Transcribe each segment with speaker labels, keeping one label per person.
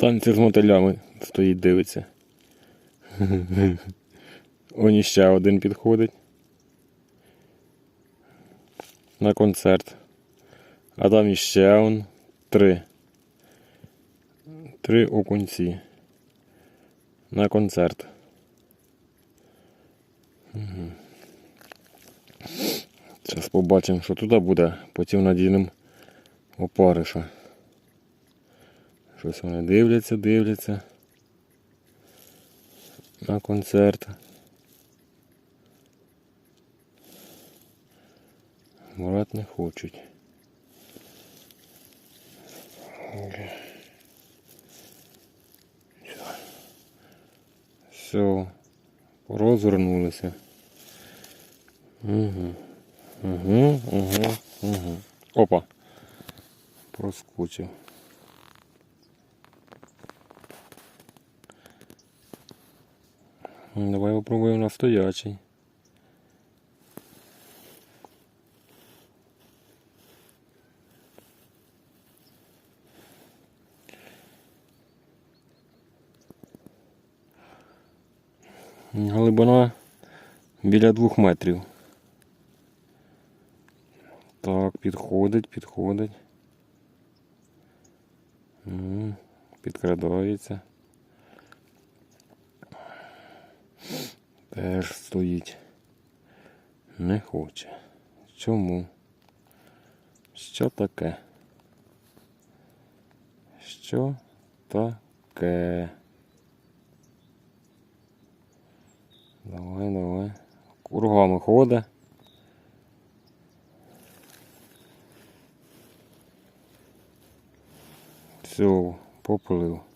Speaker 1: Танці з мотилями стоїть, дивиться. Он іще один підходить. На концерт. А там іще он три. Три окунці. На концерт. Зараз побачимо, що туди буде. Потім надінемо опариша. Щось вони дивляться, дивляться на концерт. Брат не хочуть. Все, розвернулися. Угу. Угу, угу, угу. Опа. Проскочив. Давай попробуємо на стоячий. Глибина біля двох метрів. Так, підходить, підходить. Підкрадається. Теж стоїть. Не хоче. Чому? Що таке? Що таке? Давай, давай. Кругами ходить. Все, поплив.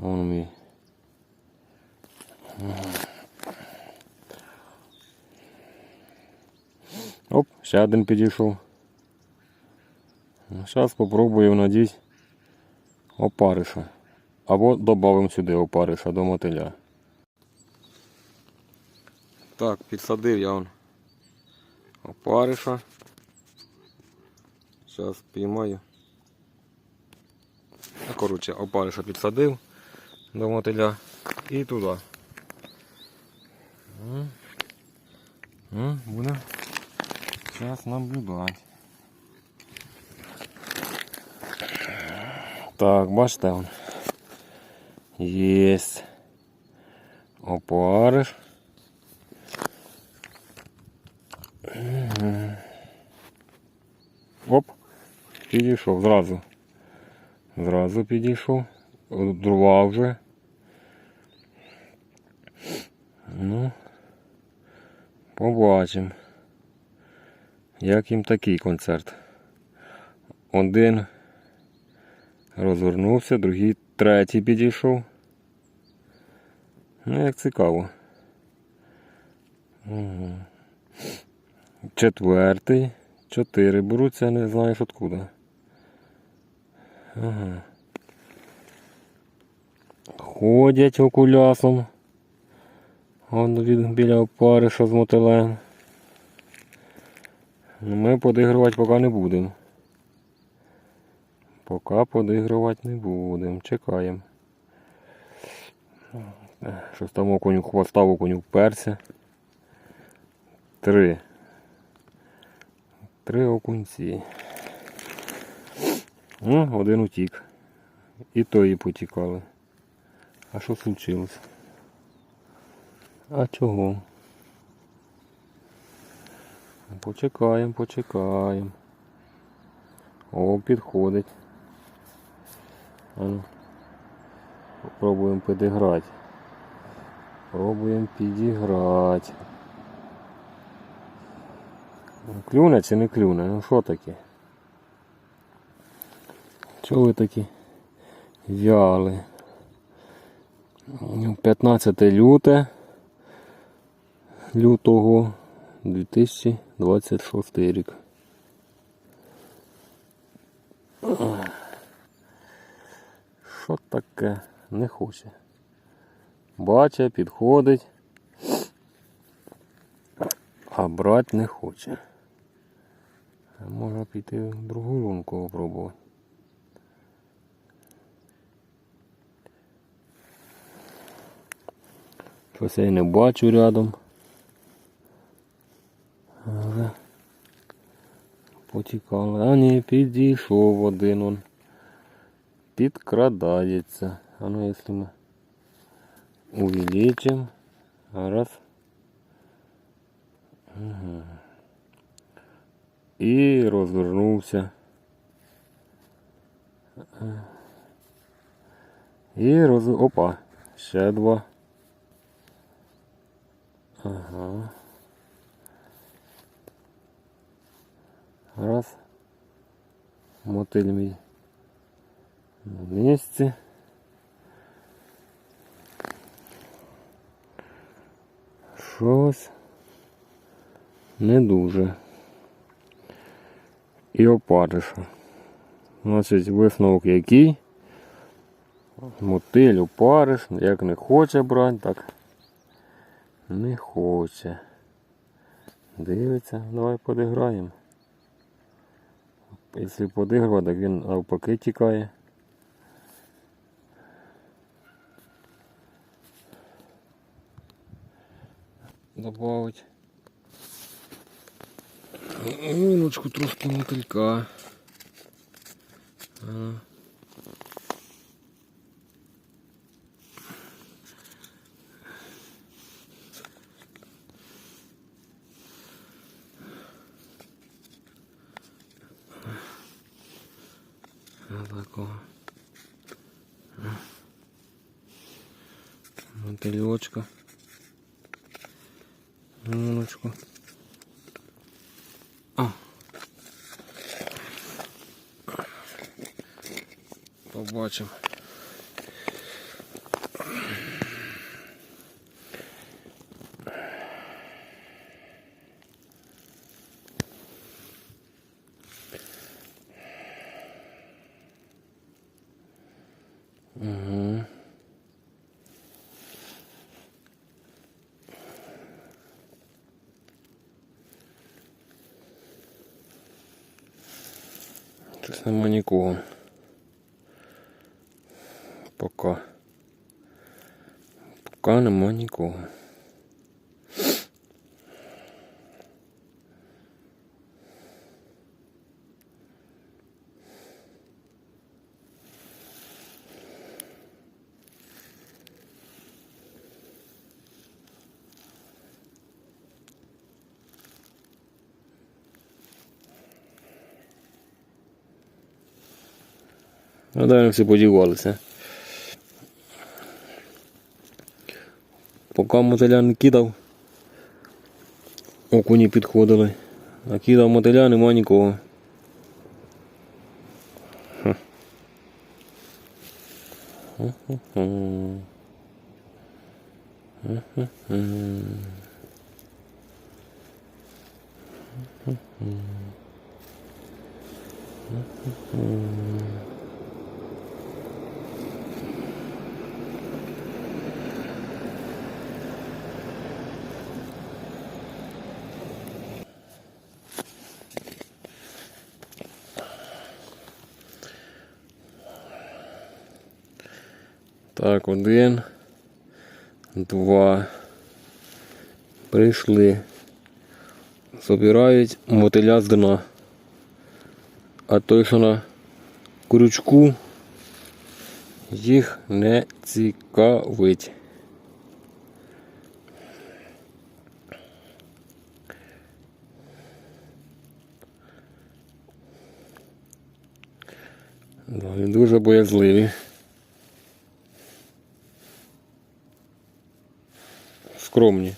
Speaker 1: Вон мій. Оп, ще один підійшов. Зараз спробуємо надіть опариша. Або додамо сюди опариша до мотиля. Так, підсадив я он опариша. Зараз піймаю. А, коротше, опариша підсадив до мотиля і туди. М. М, Буде зараз наблюдати. Так, бачите он. Єсть. Опариш. Мгм. Оп. Підійшов зразу. Зразу підійшов. Дрова вже. Ну, побачимо. Як їм такий концерт. Один розвернувся, другий третій підійшов. Ну, як цікаво. Четвертий. Чотири беруться, не знаєш откуда. Ага. Ходять окулясом. Вон від біля опариша з мотилем. Ми подигрувати поки не будемо. Поки подигрувати не будемо. Чекаємо. Щось там окуню хвоста в окуню вперся. Три. Три окунці. Ну, один утік. І тої потікали. А що случилось? А чого? Почекаємо, почекаємо. О, підходить. А ну. Попробуємо підіграти. Пробуємо підіграти. Клюне чи не клюне? Ну що таке? Чого ви такі вяли? 15 люте лютого 2026 рік. Що таке? Не хоче. Бачить, підходить, а брати не хоче. Можна піти в другу лунку попробувати. Щось я не бачу рядом. Але потікали. А ні, підійшов один он. Підкрадається. А ну якщо ми увеличим. Раз. Угу. І розвернувся. І роз... Опа. Ще два. Ага. Раз. Мотиль мій на місці. Щось не дуже. І опадиша. Значить, висновок який? Мотиль опариш, як не хоче брати, так не хоче. Дивиться, давай подиграємо. Якщо подигрувати, так він навпаки тікає. Добавить. Минуточку трошки мотилька. Ага. Такого. Мотильочка. Минуточку. А. Побачимо. Щось нема нікого. Пока. Пока нема нікого. А вони всі подівалися? Поки мотиля не кидав, окуні підходили. А кидав мотиля, нема нікого. Хм. Так, один, два. Прийшли. Забирають мотиля з дна. А той, що на крючку, їх не цікавить. Він дуже боязливий. Скромні.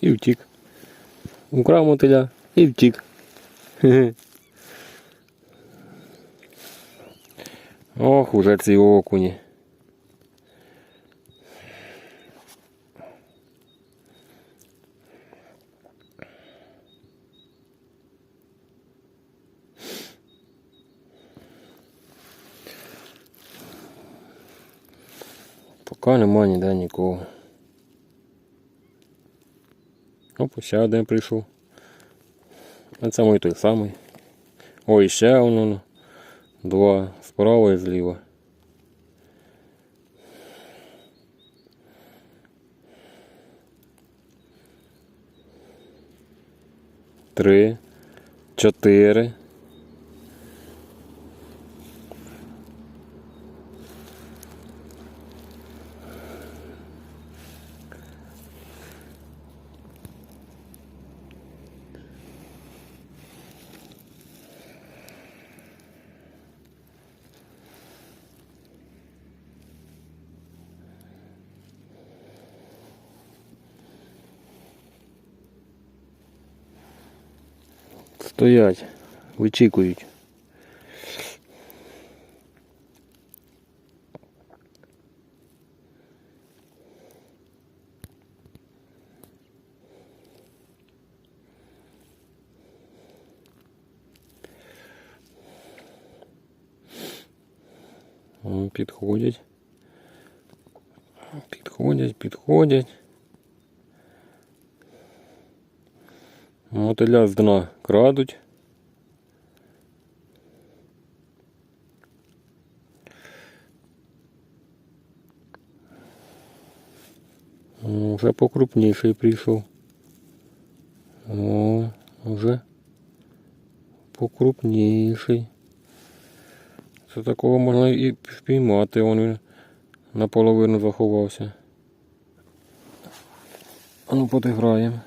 Speaker 1: І втік. Украв мотиля і втік. Ох, уже ці окуні. Поки нема ніде нікого. Оп, ще один прийшов. А це мій той самий. Ой, ще воно. Два справа і зліва. Три, чотири. Стоять, вичікують. О, Підходять. Підходять, підходять. Мотиля з дна крадуть. О, Вже покрупніший прийшов. О, вже покрупніший. Це такого можна і впіймати, він він наполовину заховався. Ну подіграємо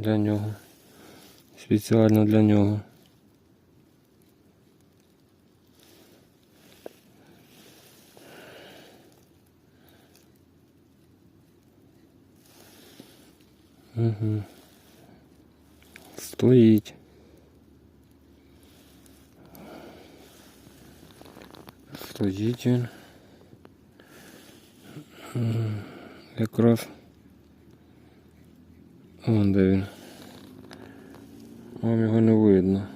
Speaker 1: для нього. Спеціально для нього. Угу. Стоїть. Стоїть він. М, Якраз. Вон де він. Вам його не видно.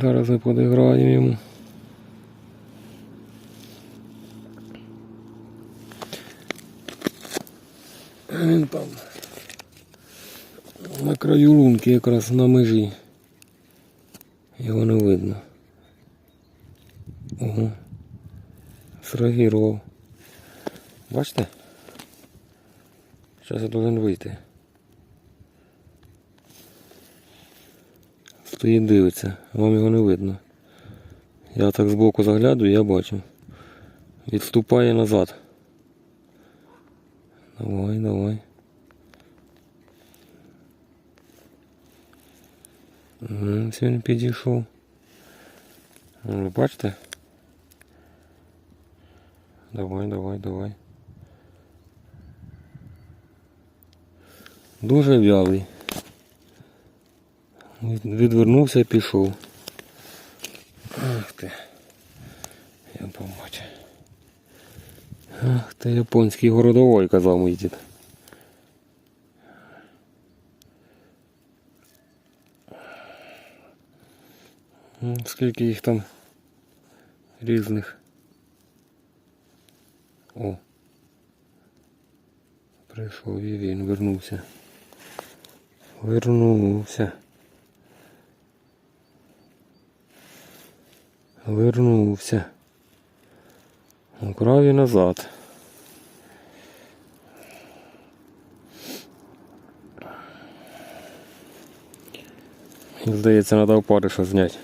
Speaker 1: Зараз ми подіграємо йому. Він там на краю лунки якраз на межі. Його не видно. Ого. Среагував. Бачите? Зараз я должен вийти. Стоїть дивиться, вам його не видно. Я так збоку заглядую, я бачу. Відступає назад. Давай, давай. Ось він підійшов. Ви бачите? Давай, давай, давай. Дуже вялий. Відвернувся і пішов. Ах ти. Я побачу. Ах ти японський городовой, казав мій дід. Скільки їх там різних. О. Прийшов і він вернувся. Вернувся. Вернувся. Украв і назад. Здається, треба опариша зняти.